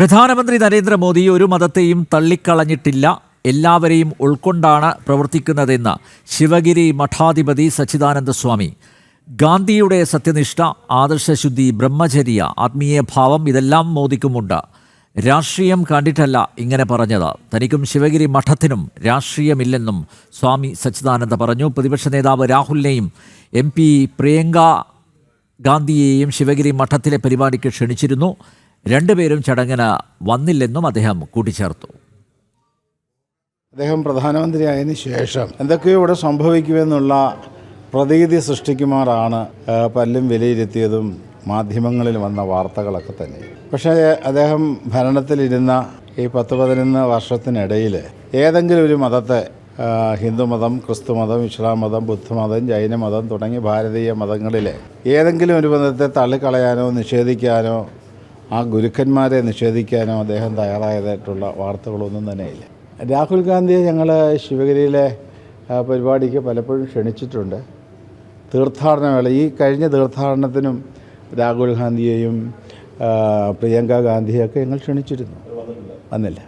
പ്രധാനമന്ത്രി നരേന്ദ്രമോദി ഒരു മതത്തെയും തള്ളിക്കളഞ്ഞിട്ടില്ല. എല്ലാവരെയും ഉൾക്കൊണ്ടാണ് പ്രവർത്തിക്കുന്നതെന്ന് ശിവഗിരി മഠാധിപതി സച്ചിദാനന്ദ സ്വാമി ഗാന്ധിയുടെ സത്യനിഷ്ഠ ആദർശശുദ്ധി ബ്രഹ്മചര്യ ആത്മീയ ഭാവം ഇതെല്ലാം മോദിക്കുമുണ്ട്. രാഷ്ട്രീയം കണ്ടിട്ടല്ല ഇങ്ങനെ പറഞ്ഞത്. തനിക്കും ശിവഗിരി മഠത്തിനും രാഷ്ട്രീയമില്ലെന്നും സ്വാമി സച്ചിദാനന്ദ പറഞ്ഞു. പ്രതിപക്ഷ നേതാവ് രാഹുലിനെയും എം പി പ്രിയങ്ക ഗാന്ധിയെയും ശിവഗിരി മഠത്തിലെ പരിപാടിക്ക് ക്ഷണിച്ചിരുന്നു. രണ്ടുപേരും ചടങ്ങിന് വന്നില്ലെന്നും അദ്ദേഹം കൂട്ടിച്ചേർത്തു. അദ്ദേഹം പ്രധാനമന്ത്രിയായതിനു ശേഷം എന്തൊക്കെയോ ഇവിടെ സംഭവിക്കുമെന്നുള്ള പ്രതീതി സൃഷ്ടിക്കുമാറാണ് പല്ലും വിലയിരുത്തിയതും മാധ്യമങ്ങളിൽ വന്ന വാർത്തകളൊക്കെ തന്നെ. പക്ഷേ അദ്ദേഹം ഭരണത്തിലിരുന്ന ഈ പത്ത് പതിനൊന്ന് വർഷത്തിനിടയിൽ ഏതെങ്കിലും ഒരു മതത്തെ ഹിന്ദുമതം ക്രിസ്തുമതം ഇസ്ലാം മതം ബുദ്ധമതം ജൈനമതം തുടങ്ങിയ ഭാരതീയ മതങ്ങളിലെ ഏതെങ്കിലും ഒരു മതത്തെ തള്ളിക്കളയാനോ നിഷേധിക്കാനോ ആ ഗുരുക്കന്മാരെ നിഷേധിക്കാനോ അദ്ദേഹം തയ്യാറായതായിട്ടുള്ള വാർത്തകളൊന്നും തന്നെയില്ല. രാഹുൽ ഗാന്ധിയെ ഞങ്ങൾ ശിവഗിരിയിലെ പരിപാടിക്ക് പലപ്പോഴും ക്ഷണിച്ചിട്ടുണ്ട്. തീർത്ഥാടന വേള ഈ കഴിഞ്ഞ തീർത്ഥാടനത്തിനും രാഹുൽ ഗാന്ധിയെയും പ്രിയങ്ക ഗാന്ധിയെയൊക്കെ ഞങ്ങൾ ക്ഷണിച്ചിരുന്നു. വന്നില്ല.